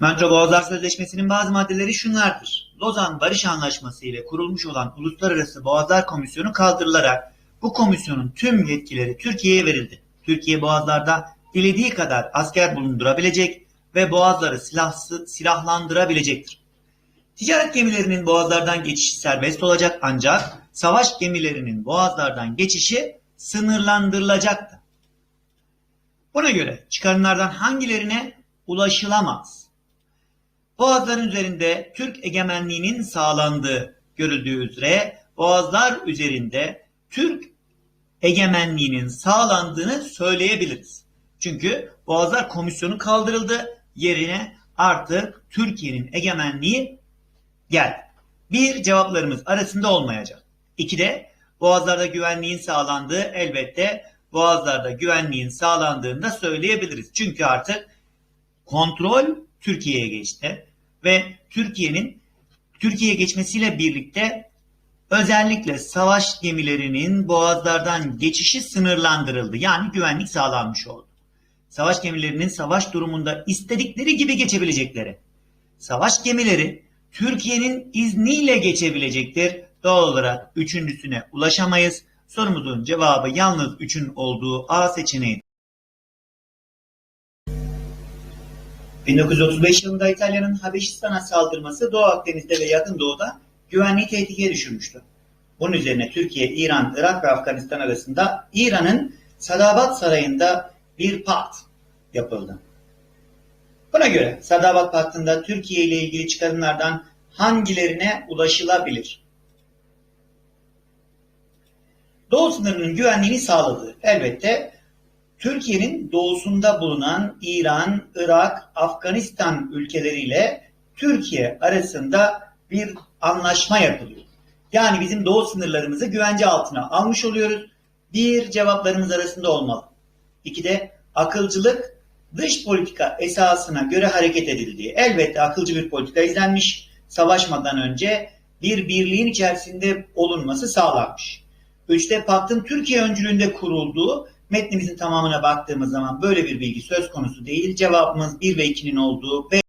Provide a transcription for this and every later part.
Montreux Boğazlar Sözleşmesi'nin bazı maddeleri şunlardır. Lozan Barış Anlaşması ile kurulmuş olan Uluslararası Boğazlar Komisyonu kaldırılarak bu komisyonun tüm yetkileri Türkiye'ye verildi. Türkiye boğazlarda dilediği kadar asker bulundurabilecek ve boğazları silahsı, silahlandırabilecektir. Ticaret gemilerinin boğazlardan geçişi serbest olacak ancak savaş gemilerinin boğazlardan geçişi sınırlandırılacaktır. Buna göre çıkarımlardan hangilerine ulaşılamaz? Boğazların üzerinde Türk egemenliğinin sağlandığı görüldüğü üzere boğazlar üzerinde Türk egemenliğinin sağlandığını söyleyebiliriz. Çünkü Boğazlar Komisyonu kaldırıldı. Yerine artık Türkiye'nin egemenliği geldi. Bir cevaplarımız arasında olmayacak. İki de Boğazlarda güvenliğin sağlandığı elbette Boğazlarda güvenliğin sağlandığını da söyleyebiliriz. Çünkü artık kontrol Türkiye'ye geçti ve Türkiye'nin Türkiye'ye geçmesiyle birlikte özellikle savaş gemilerinin boğazlardan geçişi sınırlandırıldı. Yani güvenlik sağlanmış oldu. Savaş gemilerinin savaş durumunda istedikleri gibi geçebilecekleri. Savaş gemileri Türkiye'nin izniyle geçebilecektir. Doğal olarak üçüncüsüne ulaşamayız. Sorumuzun cevabı yalnız üçün olduğu A seçeneği. 1935 yılında İtalya'nın Habeşistan'a saldırması Doğu Akdeniz'de ve Yakın Doğu'da güvenliği tehlikeye düşürmüştü. Bunun üzerine Türkiye, İran, Irak ve Afganistan arasında İran'ın Sadabat Sarayı'nda bir pakt yapıldı. Buna göre Sadabat Paktı'nda Türkiye ile ilgili çıkarımlardan hangilerine ulaşılabilir? Doğu sınırının güvenliğini sağladığı elbette Türkiye'nin doğusunda bulunan İran, Irak, Afganistan ülkeleriyle Türkiye arasında bir anlaşma yapılıyor. Yani bizim doğu sınırlarımızı güvence altına almış oluyoruz. Bir cevaplarımız arasında olmalı. İki de akılcılık dış politika esasına göre hareket edildiği. Elbette akılcı bir politika izlenmiş. Savaşmadan önce bir birliğin içerisinde olunması sağlanmış. Üçte paktın Türkiye öncülüğünde kurulduğu metnimizin tamamına baktığımız zaman böyle bir bilgi söz konusu değil. Cevabımız 1 ve 2'nin olduğu ve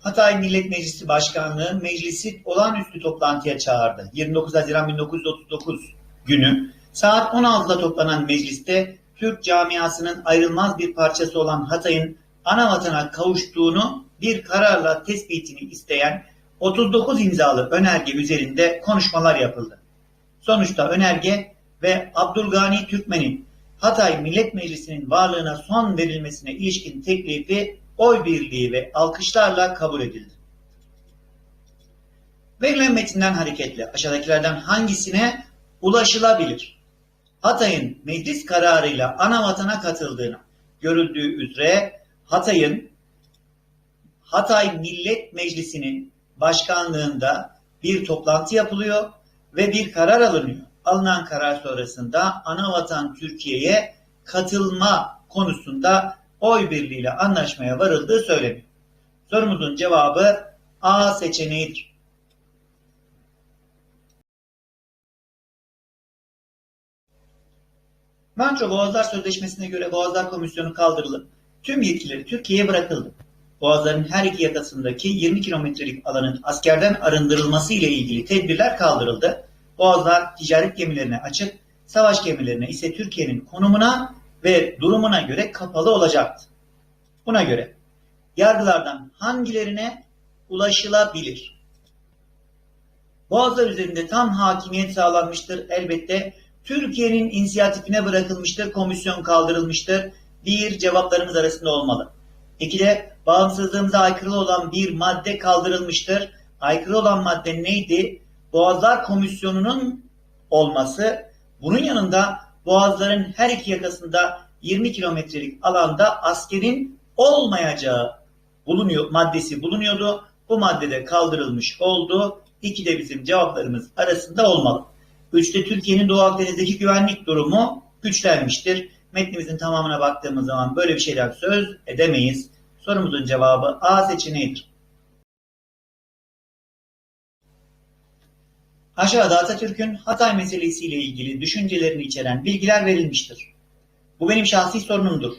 Hatay Millet Meclisi Başkanlığı meclisi olağanüstü toplantıya çağırdı. 29 Haziran 1939 günü saat 16'da toplanan mecliste Türk camiasının ayrılmaz bir parçası olan Hatay'ın ana vatana kavuştuğunu bir kararla tespitini isteyen 39 imzalı önerge üzerinde konuşmalar yapıldı. Sonuçta önerge ve Abdülgani Türkmen'in Hatay Millet Meclisi'nin varlığına son verilmesine ilişkin teklifi oy birliği ve alkışlarla kabul edildi. Verilen metinden hareketle aşağıdakilerden hangisine ulaşılabilir? Hatay'ın meclis kararıyla ana vatana katıldığını görüldüğü üzere Hatay'ın Hatay Millet Meclisi'nin başkanlığında bir toplantı yapılıyor ve bir karar alınıyor. Alınan karar sonrasında ana vatan Türkiye'ye katılma konusunda oy birliğiyle anlaşmaya varıldığı söyleniyor. Sorumuzun cevabı A seçeneğidir. Montreux Boğazlar Sözleşmesi'ne göre Boğazlar Komisyonu kaldırılıp tüm yetkileri Türkiye'ye bırakıldı. Boğazların her iki yakasındaki 20 kilometrelik alanın askerden arındırılması ile ilgili tedbirler kaldırıldı. Boğazlar ticaret gemilerine açık, savaş gemilerine ise Türkiye'nin konumuna ve durumuna göre kapalı olacaktı. Buna göre yargılardan hangilerine ulaşılabilir? Boğazlar üzerinde tam hakimiyet sağlanmıştır. Elbette Türkiye'nin inisiyatifine bırakılmıştır, komisyon kaldırılmıştır. Bir cevaplarımız arasında olmalı. İki de bağımsızlığımıza aykırı olan bir madde kaldırılmıştır. Aykırı olan madde neydi? Boğazlar Komisyonu'nun olması. Bunun yanında Boğazların her iki yakasında 20 kilometrelik alanda askerin olmayacağı bulunuyor, maddesi bulunuyordu. Bu maddede kaldırılmış oldu. İki de bizim cevaplarımız arasında olmalı. Üçte Türkiye'nin Doğu Akdeniz'deki güvenlik durumu güçlenmiştir. Metnimizin tamamına baktığımız zaman böyle bir şeyler söz edemeyiz. Sorumuzun cevabı A seçeneğidir. Aşağıda Atatürk'ün Hatay meselesiyle ilgili düşüncelerini içeren bilgiler verilmiştir. Bu benim şahsi sorunumdur.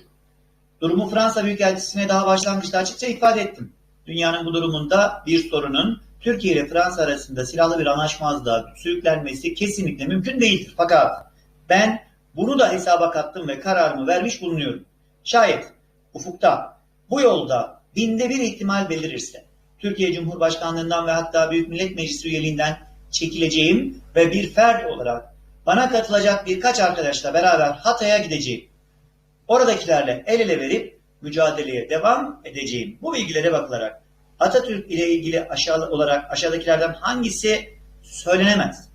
Durumu Fransa Büyükelçisi'ne daha başlangıçta açıkça ifade ettim. Dünyanın bu durumunda bir sorunun Türkiye ile Fransa arasında silahlı bir anlaşmazlığa sürüklenmesi kesinlikle mümkün değildir. Fakat ben bunu da hesaba kattım ve kararımı vermiş bulunuyorum. Şayet ufukta bu yolda binde bir ihtimal belirirse Türkiye Cumhurbaşkanlığından ve hatta Büyük Millet Meclisi üyeliğinden çekileceğim ve bir fert olarak bana katılacak birkaç arkadaşla beraber Hatay'a gideceğim. Oradakilerle el ele verip mücadeleye devam edeceğim. Bu bilgilere bakılarak Atatürk ile ilgili aşağı olarak aşağıdakilerden hangisi söylenemez?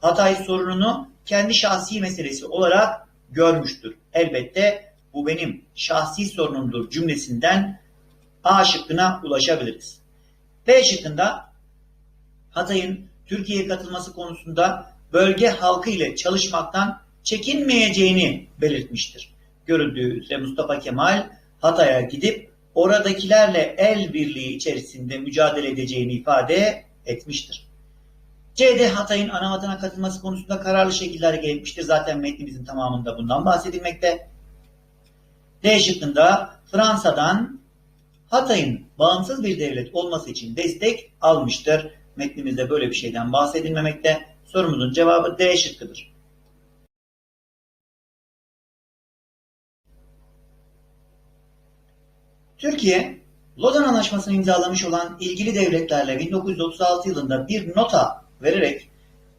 Hatay sorununu kendi şahsi meselesi olarak görmüştür. Elbette bu benim şahsi sorunumdur cümlesinden A şıkkına ulaşabiliriz. B şıkkında Hatay'ın Türkiye'ye katılması konusunda bölge halkı ile çalışmaktan çekinmeyeceğini belirtmiştir. Görüldüğü üzere Mustafa Kemal Hatay'a gidip oradakilerle el birliği içerisinde mücadele edeceğini ifade etmiştir. C'de Hatay'ın ana katılması konusunda kararlı şekilde hareket etmiştir. Zaten metnimizin tamamında bundan bahsedilmekte. D şıkkında Fransa'dan Hatay'ın bağımsız bir devlet olması için destek almıştır. Metnimizde böyle bir şeyden bahsedilmemekte. Sorumuzun cevabı D şıkkıdır. Türkiye, Lozan Anlaşması'nı imzalamış olan ilgili devletlerle 1936 yılında bir nota vererek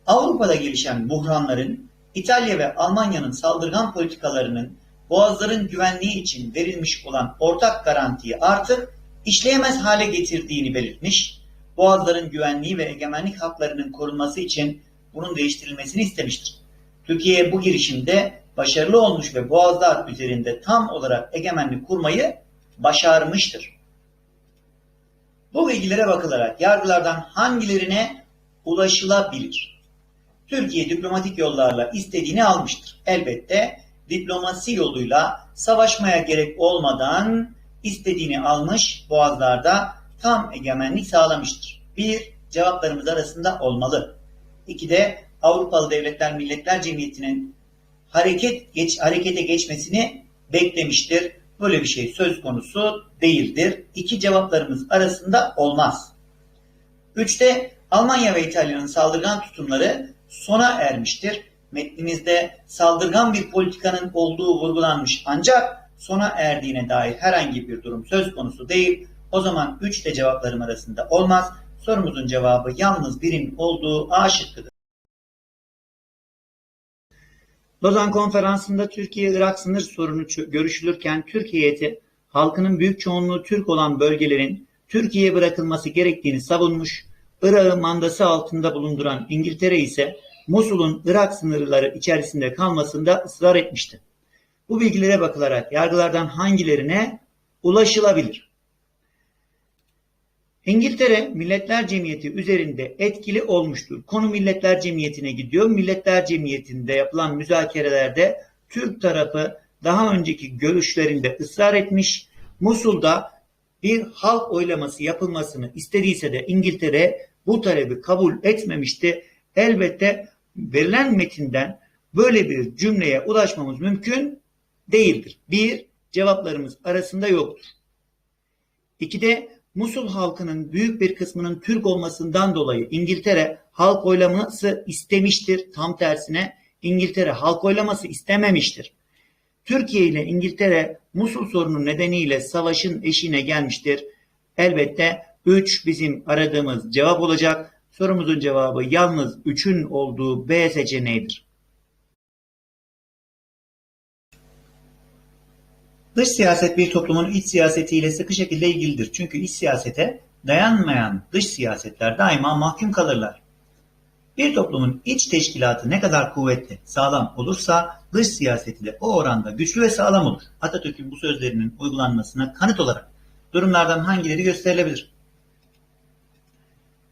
Avrupa'da gelişen buhranların İtalya ve Almanya'nın saldırgan politikalarının boğazların güvenliği için verilmiş olan ortak garantiyi artık işleyemez hale getirdiğini belirtmiş, boğazların güvenliği ve egemenlik haklarının korunması için bunun değiştirilmesini istemiştir. Türkiye bu girişimde başarılı olmuş ve boğazlar üzerinde tam olarak egemenlik kurmayı başarmıştır. Bu bilgilere bakılarak yargılardan hangilerine ulaşılabilir? Türkiye diplomatik yollarla istediğini almıştır. Elbette diplomasi yoluyla savaşmaya gerek olmadan istediğini almış boğazlarda tam egemenlik sağlamıştır. Bir, cevaplarımız arasında olmalı. İki de Avrupalı Devletler Milletler Cemiyeti'nin hareket geç, harekete geçmesini beklemiştir. Böyle bir şey söz konusu değildir. İki cevaplarımız arasında olmaz. Üçte Almanya ve İtalya'nın saldırgan tutumları sona ermiştir. Metnimizde saldırgan bir politikanın olduğu vurgulanmış ancak sona erdiğine dair herhangi bir durum söz konusu değil. O zaman 3 de cevaplarım arasında olmaz. Sorumuzun cevabı yalnız birinin olduğu A şıkkıdır. Lozan Konferansı'nda Türkiye-Irak sınır sorunu görüşülürken Türkiye heyeti halkının büyük çoğunluğu Türk olan bölgelerin Türkiye'ye bırakılması gerektiğini savunmuş, Irak'ı mandası altında bulunduran İngiltere ise Musul'un Irak sınırları içerisinde kalmasında ısrar etmişti. Bu bilgilere bakılarak yargılardan hangilerine ulaşılabilir? İngiltere Milletler Cemiyeti üzerinde etkili olmuştur. Konu Milletler Cemiyeti'ne gidiyor. Milletler Cemiyeti'nde yapılan müzakerelerde Türk tarafı daha önceki görüşlerinde ısrar etmiş. Musul'da bir halk oylaması yapılmasını istediyse de İngiltere bu talebi kabul etmemişti. Elbette verilen metinden böyle bir cümleye ulaşmamız mümkün değildir. Bir, cevaplarımız arasında yoktur. İkide Musul halkının büyük bir kısmının Türk olmasından dolayı İngiltere halk oylaması istemiştir. Tam tersine İngiltere halk oylaması istememiştir. Türkiye ile İngiltere Musul sorunu nedeniyle savaşın eşiğine gelmiştir. Elbette 3 bizim aradığımız cevap olacak. Sorumuzun cevabı yalnız 3'ün olduğu B seçeneğidir. Dış siyaset bir toplumun iç siyasetiyle sıkı şekilde ilgilidir. Çünkü iç siyasete dayanmayan dış siyasetler daima mahkum kalırlar. Bir toplumun iç teşkilatı ne kadar kuvvetli, sağlam olursa dış siyaseti de o oranda güçlü ve sağlam olur. Atatürk'ün bu sözlerinin uygulanmasına kanıt olarak durumlardan hangileri gösterilebilir?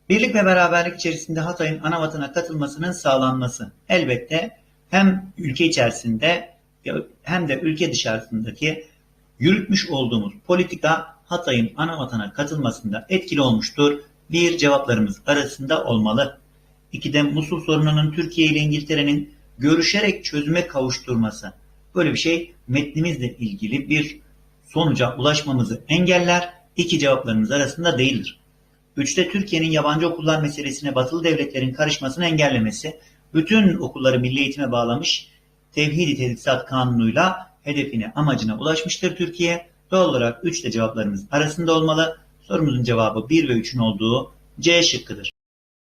Birlik ve beraberlik içerisinde Hatay'ın ana vatana katılmasının sağlanması elbette hem ülke içerisinde hem de ülke dışarısındaki yürütmüş olduğumuz politika Hatay'ın ana vatana katılmasında etkili olmuştur. Bir cevaplarımız arasında olmalı. İki de Musul sorununun Türkiye ile İngiltere'nin görüşerek çözüme kavuşturması. Böyle bir şey metnimizle ilgili bir sonuca ulaşmamızı engeller. İki cevaplarımız arasında değildir. 3'te Türkiye'nin yabancı okullar meselesine batılı devletlerin karışmasını engellemesi, bütün okulları milli eğitime bağlamış Tevhid-i Tedrisat Kanunu'yla hedefine, amacına ulaşmıştır Türkiye. Doğal olarak 3 de cevaplarımız arasında olmalı. Sorumuzun cevabı 1 ve 3'ün olduğu C şıkkıdır.